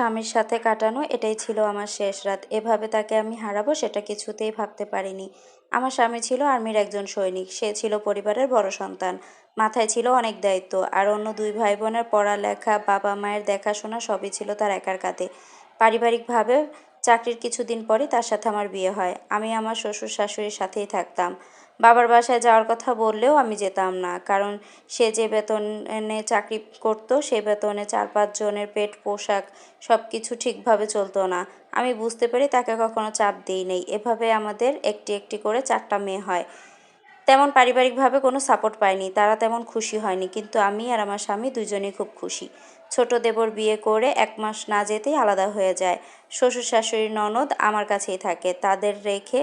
স্বামীর সাথে কাটানো এটাই ছিল আমার শেষ রাত। এভাবে তাকে আমি হারাবো সেটা কিছুতেই ভাবতে পারিনি। আমার স্বামী ছিল আর্মির একজন সৈনিক। সে ছিল পরিবারের বড় সন্তান। মাথায় ছিল অনেক দায়িত্ব। আর অন্য দুই ভাই বোনের পড়ালেখা বাবা মায়ের দেখাশোনা সবই ছিল তার একার কাঁধে। পারিবারিকভাবে চাকরির কিছুদিন পরে তার সাথে আমার বিয়ে হয়। আমি আমার শ্বশুর শাশুড়ির সাথেই থাকতাম। বাবার বাসায় যাওয়ার কথা বললেও আমি যেতাম না, কারণ সে যে বেতনে চাকরি করতো, সে বেতনে চার পাঁচজনের পেট, পোশাক সব কিছু ঠিকভাবে চলতো না। আমি বুঝতে পারি তাকে কখনো চাপ দিই নেই এভাবে আমাদের একটি একটি করে চারটা মেয়ে হয়। তেমন পারিবারিকভাবে কোনো সাপোর্ট পাইনি, তারা তেমন খুশি হয়নি। কিন্তু আমি আর আমার স্বামী দুজনেই খুব খুশি। ছোট দেবর বিয়ে করে এক মাস না যেতেই আলাদা হয়ে যায়। শ্বশুর শাশুড়ির ননদ আমার কাছেই থাকে, তাদের রেখে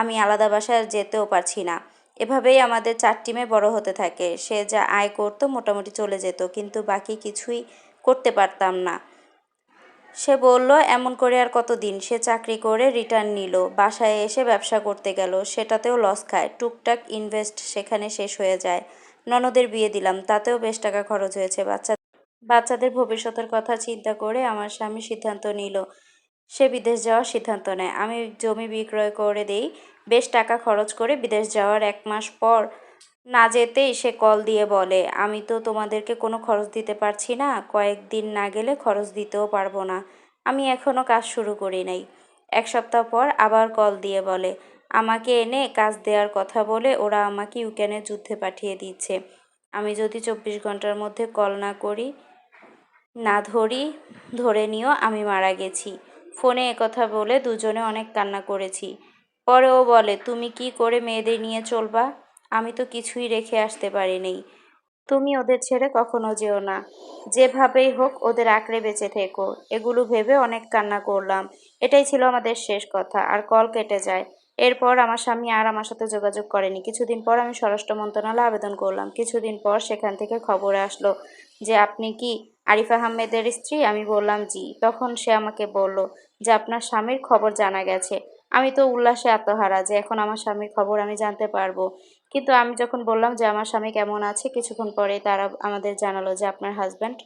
আমি আলাদা বাসায় যেতেও পারছি না। এভাবেই আমাদের চারটি মেয়ে বড় হতে থাকে। সে যা আয় করতো মোটামুটি চলে যেত, কিন্তু বাকি কিছুই করতে পারতাম না। সে বলল, এমন করে আর কতদিন? সে চাকরি করে রিটার্ন নিল, বাসায় এসে ব্যবসা করতে গেল, সেটাতেও লস খায়, টুকটাক ইনভেস্ট সেখানে শেষ হয়ে যায়। ননদের বিয়ে দিলাম, তাতেও বেশ টাকা খরচ হয়েছে, বাচ্চা, বাচ্চাদের ভবিষ্যতের কথা চিন্তা করে আমার স্বামী সিদ্ধান্ত নিল। সে বিদেশ যাওয়ার সিদ্ধান্ত নেয়। আমি জমি বিক্রয় করে দেই, বেশ টাকা খরচ করে বিদেশ যাওয়ার এক মাস পর না যেতেই সে কল দিয়ে বলে, আমি তো তোমাদেরকে কোনো খরচ দিতে পারছি না। কয়েকদিন না গেলে খরচ দিতেও পারব না। আমি এখনও কাজ শুরু করি নাই। এক সপ্তাহ পর আবার কল দিয়ে বলে, আমাকে এনে কাজ দেওয়ার কথা বলে ওরা আমাকে ইউক্রেনের যুদ্ধে পাঠিয়ে দিচ্ছে। আমি যদি চব্বিশ ঘণ্টার মধ্যে কল না করি, না ধরি, ধরে নিও আমি মারা গেছি। ফোনে কথা বলে দুজনে অনেক কান্না করেছি। পরে ও বলে, তুমি কি করে মেয়েদের নিয়ে চলবা? আমি তো কিছুই রেখে আসতে পারিনি। তুমি ওদের ছেড়ে কখনো যেও না। যেভাবেই হোক, ওদের আঁকড়ে বেঁচে থেকো। এগুলো ভেবে অনেক কান্না করলাম। এটাই ছিল আমাদের শেষ কথা। আর কল কেটে যায়। এরপর আমার স্বামী আর আমার সাথে যোগাযোগ করেনি। কিছুদিন পর আমি স্বরাষ্ট্র মন্ত্রণালয়ে আবেদন করলাম। কিছুদিন পর সেখান থেকে খবর আসলো যে, আপনি কি আরিফ আহমেদের স্ত্রী? আমি বললাম, জি। তখন সে আমাকে বলল যে, আপনার স্বামীর খবর জানা গেছে। আমি তো উল্লাসে আত্মহারা যে, এখন আমার স্বামীর খবর আমি জানতে পারব। কিন্তু আমি যখন বললাম যে, আমার স্বামী কেমন আছে? কিছুক্ষণ পরে তারা আমাদের জানালো যে, আপনার হাজব্যান্ড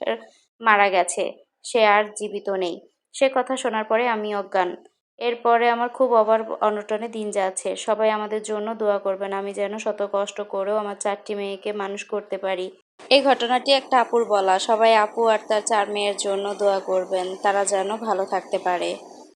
মারা গেছে। সে আর জীবিত নেই। সে কথা শোনার পরে আমি অজ্ঞান। এরপরে আমার খুব অভার অনটনে দিন যাচ্ছে। সবাই আমাদের জন্য দোয়া করবেন। আমি যেন শত কষ্ট করেও আমার চারটি মেয়েকে মানুষ করতে পারি। এই ঘটনাটি একটা আপুর বলা। সবাই আপু আর তার চার মেয়ের জন্য দোয়া করবেন। তারা যেন ভালো থাকতে পারে।